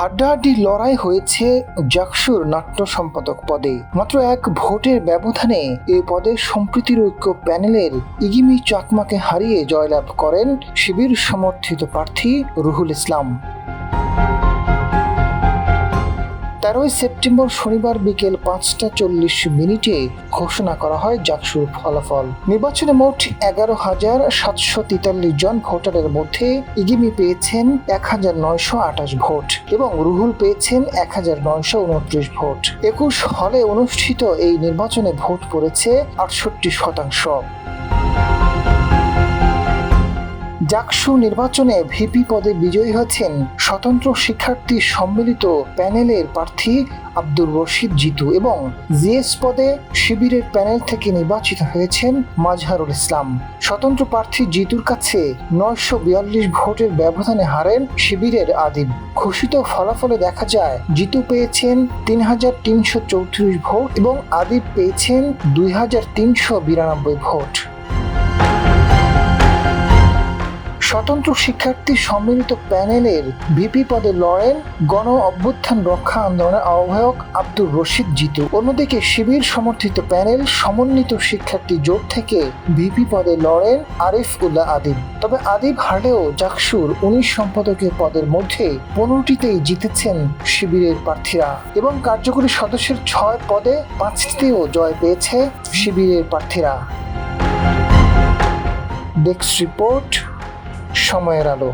হাড্ডাহাড্ডি লড়াই হয়েছে জাকসুর নাট্য সম্পাদক পদে। মাত্র এক ভোটের ব্যবধানে এ পদে সম্প্রীতির ঐক্য প্যানেলের ইগিমি চাকমাকে হারিয়ে জয়লাভ করেন শিবির সমর্থিত প্রার্থী রুহুল ইসলাম। তেরোই সেপ্টেম্বর শনিবার বিকেল পাঁচটা চল্লিশ মিনিটে ঘোষণা করা হয় জাকসুর ফলাফল। নির্বাচনে মোট এগারো হাজার সাতশো তেতাল্লিশ জন ভোটারের মধ্যে ইগিমি পেয়েছেন এক হাজার নয়শো আঠাশ ভোট এবং রুহুল পেয়েছেন এক হাজার নয়শো উনত্রিশ ভোট। একুশ হলে অনুষ্ঠিত এই নির্বাচনে ভোট পড়েছে আটষট্টি শতাংশ। জাকসু নির্বাচনে ভিপি পদে বিজয়ী হয়েছেন স্বতন্ত্র শিক্ষার্থী সম্মিলিত প্যানেলের প্রার্থী আব্দুর রশিদ জিতু এবং জিএস পদে শিবিরের প্যানেল থেকে নির্বাচিত হয়েছেন মাজহারুল ইসলাম। স্বতন্ত্র প্রার্থী জিতুর কাছে নয়শো বিয়াল্লিশ ভোটের ব্যবধানে হারেন শিবিরের আদিব। ঘোষিত ফলাফলে দেখা যায়, জিতু পেয়েছেন তিন হাজার তিনশো চৌত্রিশ ভোট এবং আদিব পেয়েছেন দুই হাজার তিনশো বিরানব্বই ভোট। স্বতন্ত্র শিক্ষার্থী সম্মিলিত প্যানেলের ভিপি পদে লড়েন গণ অভ্যুত্থান রক্ষা আন্দোলনের আহ্বায়ক আব্দুর রশিদ জিতু। অন্যদিকে শিবির সমর্থিত প্যানেল সমন্বিত শিক্ষার্থী জোট থেকে ভিপি পদে লড়েন আরিফ উল্লাহ আদিব তবে আদিব হারলেও জাকসুর উনিশ সম্পাদকীয় পদের মধ্যে পনেরোটিতেই জিতেছেন শিবিরের প্রার্থীরা এবং কার্যকরী সদস্যের ছয় পদে পাঁচটিতেও জয় পেয়েছে শিবিরের প্রার্থীরা। ডেস্ক রিপোর্ট সময়ের আলো।